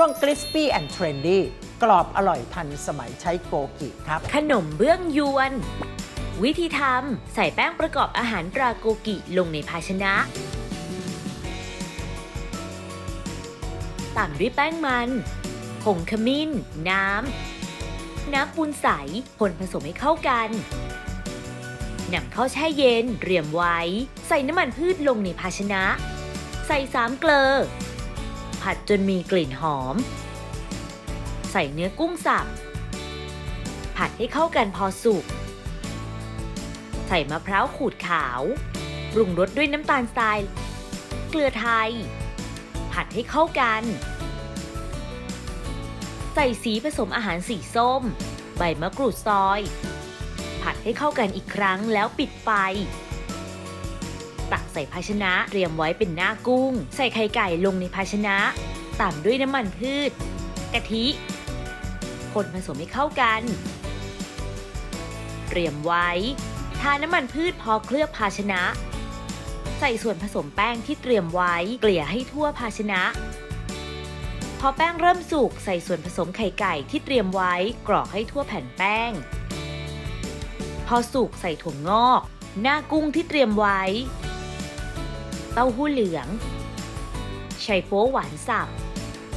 ช่วง crispy and trendy กรอบอร่อยทันสมัยใช้โกกิครับ ขนมเบื้องยวน วิธีทำใส่แป้งประกอบอาหารราโกกิลงในภาชนะตามด้วยแป้งมันผงขมิ้น น้ำ น้ำปูนใสคนผสมให้เข้ากันนำเข้าแช่เย็นเรียมไว้ ใส่น้ำมันพืชลงในภาชนะ ใส่สามเกลอ ผัดจนมีกลิ่นหอม ใส่เนื้อกุ้งสับ ผัดให้เข้ากันพอสุก ใส่มะพร้าวขูดขาว ปรุงรสด้วยน้ำตาลทราย เกลือไทย ผัดให้เข้ากัน ใส่สีผสมอาหารสีส้ม ใบมะกรูดซอย ผัดให้เข้ากันอีกครั้งแล้วปิดไฟ ตักใส่ภาชนะเตรียมไว้เป็นหน้ากุ้ง ใส่ไข่ไก่ลงในภาชนะ ตามด้วยน้ำมันพืช กะทิ คนผสมให้เข้ากัน เตรียมไว้ ทาน้ำมันพืชพอเคลือบภาชนะ ใส่ส่วนผสมแป้งที่เตรียมไว้เกลี่ยให้ทั่วภาชนะ พอแป้งเริ่มสุกใส่ส่วนผสมไข่ไก่ที่เตรียมไว้กรอกให้ทั่วแผ่นแป้ง พอสุกใส่ถั่วงอกหน้ากุ้งที่เตรียมไว้ ต้าหู้เหลือง ไชโป๊วหวานสับ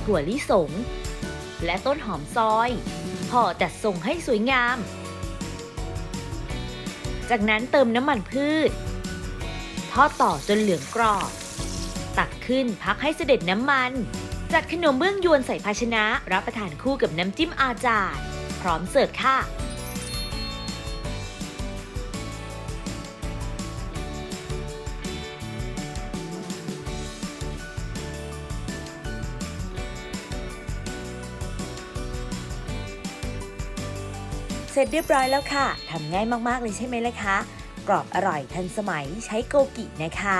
ถั่วลิสง และต้นหอมซอยห่อจัดส่งให้สวยงาม จากนั้นเติมน้ำมันพืช ทอดต่อจนเหลืองกรอบ ตักขึ้นพักให้เสด็จน้ำมัน จัดขนมเบื้องยวนใส่ภาชนะรับประทานคู่กับน้ำจิ้มอาจาดพร้อมเสิร์ฟค่ะ เสร็จเรียบร้อยแล้วค่ะทำง่ายมากๆเลยใช่ไหมล่ะคะ กรอบอร่อยทันสมัยใช้โกกินะคะ